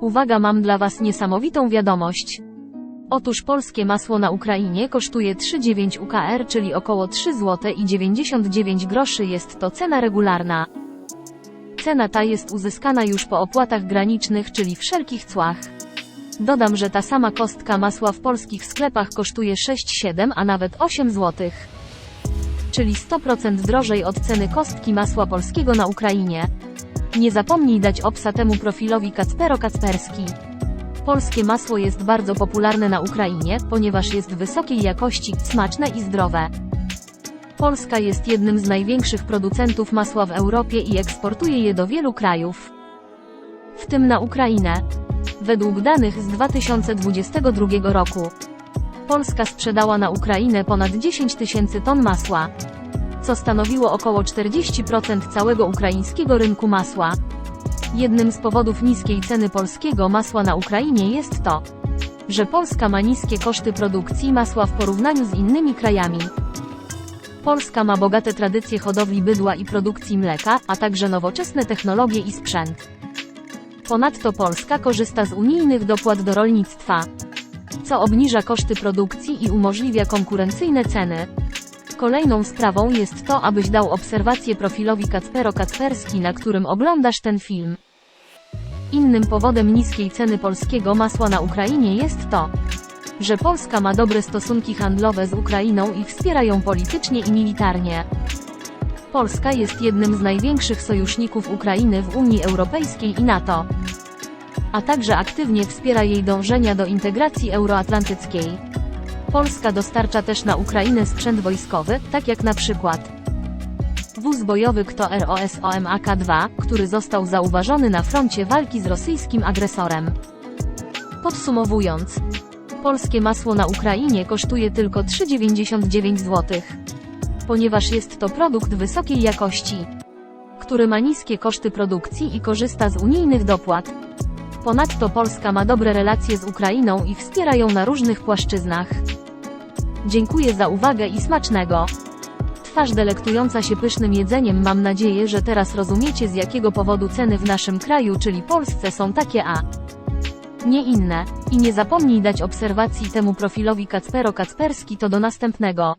Uwaga, mam dla Was niesamowitą wiadomość. Otóż polskie masło na Ukrainie kosztuje 3,9 UKR, czyli około 3 zł i 99 groszy jest to cena regularna. Cena ta jest uzyskana już po opłatach granicznych, czyli wszelkich cłach. Dodam, że ta sama kostka masła w polskich sklepach kosztuje 6-7, a nawet 8 zł. Czyli 100% drożej od ceny kostki masła polskiego na Ukrainie. Nie zapomnij dać obsa temu profilowi Kacpero Kacperski. Polskie masło jest bardzo popularne na Ukrainie, ponieważ jest wysokiej jakości, smaczne i zdrowe. Polska jest jednym z największych producentów masła w Europie i eksportuje je do wielu krajów. W tym na Ukrainę. Według danych z 2022 roku, Polska sprzedała na Ukrainę ponad 10 tysięcy ton masła, co stanowiło około 40% całego ukraińskiego rynku masła. Jednym z powodów niskiej ceny polskiego masła na Ukrainie jest to, że Polska ma niskie koszty produkcji masła w porównaniu z innymi krajami. Polska ma bogate tradycje hodowli bydła i produkcji mleka, a także nowoczesne technologie i sprzęt. Ponadto Polska korzysta z unijnych dopłat do rolnictwa, co obniża koszty produkcji i umożliwia konkurencyjne ceny. Kolejną sprawą jest to, abyś dał obserwację profilowi Kacpero Kacperski, na którym oglądasz ten film. Innym powodem niskiej ceny polskiego masła na Ukrainie jest to, że Polska ma dobre stosunki handlowe z Ukrainą i wspiera ją politycznie i militarnie. Polska jest jednym z największych sojuszników Ukrainy w Unii Europejskiej i NATO, a także aktywnie wspiera jej dążenia do integracji euroatlantyckiej. Polska dostarcza też na Ukrainę sprzęt wojskowy, tak jak na przykład wóz bojowy KTO ROSOM AK-2, który został zauważony na froncie walki z rosyjskim agresorem. Podsumowując, polskie masło na Ukrainie kosztuje tylko 3,99 zł, ponieważ jest to produkt wysokiej jakości, który ma niskie koszty produkcji i korzysta z unijnych dopłat. Ponadto Polska ma dobre relacje z Ukrainą i wspiera ją na różnych płaszczyznach. Dziękuję za uwagę i smacznego. Twarz delektująca się pysznym jedzeniem mam nadzieję, że teraz rozumiecie z jakiego powodu ceny w naszym kraju, czyli Polsce są takie a nie inne. I nie zapomnij dać obserwacji temu profilowi Kacpero Kacperski to do następnego.